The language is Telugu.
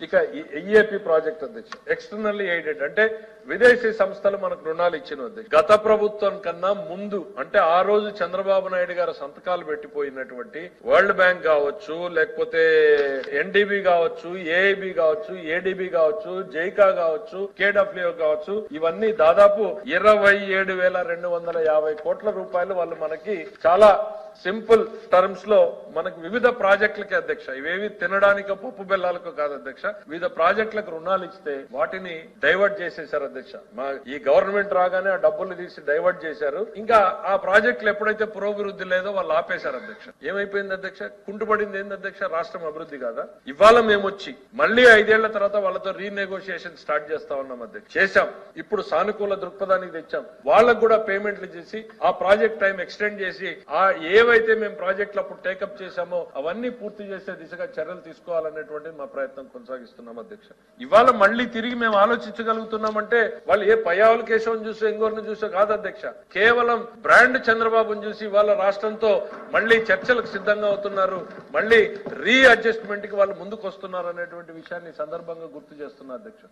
ఇక ఈఏపీ ప్రాజెక్ట్ అధ్యక్ష ఎక్స్టర్నల్లీ ఎయిడెడ్ అంటే విదేశీ సంస్థలు మనకు రుణాలు ఇచ్చిన అధ్యక్ష గత ప్రభుత్వం కన్నా ముందు అంటే ఆ రోజు చంద్రబాబు నాయుడు గారు సంతకాలు పెట్టిపోయినటువంటి వరల్డ్ బ్యాంక్ కావచ్చు లేకపోతే ఎన్డీబీ కావచ్చు ఏఐబి కావచ్చు ఏడిబి కావచ్చు జైకా కావచ్చు కేడబ్ల్యూ కావచ్చు ఇవన్నీ దాదాపు ఇరవై ఏడు వేల రెండు వందల యాభై కోట్ల రూపాయలు వాళ్ళు మనకి చాలా సింపుల్ టర్మ్స్లో మనకు వివిధ ప్రాజెక్టులకి అధ్యక్ష. ఇవేవి తినడానికి పప్పు బెల్లాలకు కాదు అధ్యక్ష. వివిధ ప్రాజెక్టులకు రుణాలు ఇస్తే వాటిని డైవర్ట్ చేసేశారు అధ్యక్ష. మా ఈ గవర్నమెంట్ రాగానే ఆ డబ్బులు తీసి డైవర్ట్ చేశారు. ఇంకా ఆ ప్రాజెక్టులు ఎప్పుడైతే పురోభివృద్ధి లేదో వాళ్ళు ఆపేశారు అధ్యక్ష. ఏమైపోయింది అధ్యక్ష? కుంటుపడింది ఏంది అధ్యక్ష? రాష్ట్రం అభివృద్ధి కాదా? ఇవాళ మేము వచ్చి మళ్ళీ ఐదేళ్ళ తర్వాత వాళ్ళతో రీనెగోషియేషన్ స్టార్ట్ చేస్తా ఉన్నాం అధ్యక్ష. చేశాం. ఇప్పుడు సానుకూల దృక్పథానికి తెచ్చాం. వాళ్ళకు కూడా పేమెంట్లు చేసి ఆ ప్రాజెక్ట్ టైం ఎక్స్టెండ్ చేసి ఆ ఏ ఏవైతే మేము ప్రాజెక్టులు అప్పుడు టేకప్ చేశామో అవన్నీ పూర్తి చేసే దిశగా చర్యలు తీసుకోవాలనేటువంటి మా ప్రయత్నం కొనసాగిస్తున్నాం అధ్యక్ష. ఇవాళ మళ్ళీ తిరిగి మేము ఆలోచించగలుగుతున్నామంటే వాళ్ళు ఏ పయావుల కేశవం చూసో ఇంకోరిని చూసో కాదు అధ్యక్ష. కేవలం బ్రాండ్ చంద్రబాబును చూసి వాళ్ళ రాష్ట్రంతో మళ్ళీ చర్చలకు సిద్ధంగా అవుతున్నారు. మళ్ళీ రీ అడ్జస్ట్మెంట్కి వాళ్ళు ముందుకు వస్తున్నారు అనేటువంటి విషయాన్ని సందర్భంగా గుర్తు చేస్తున్నారు అధ్యక్ష.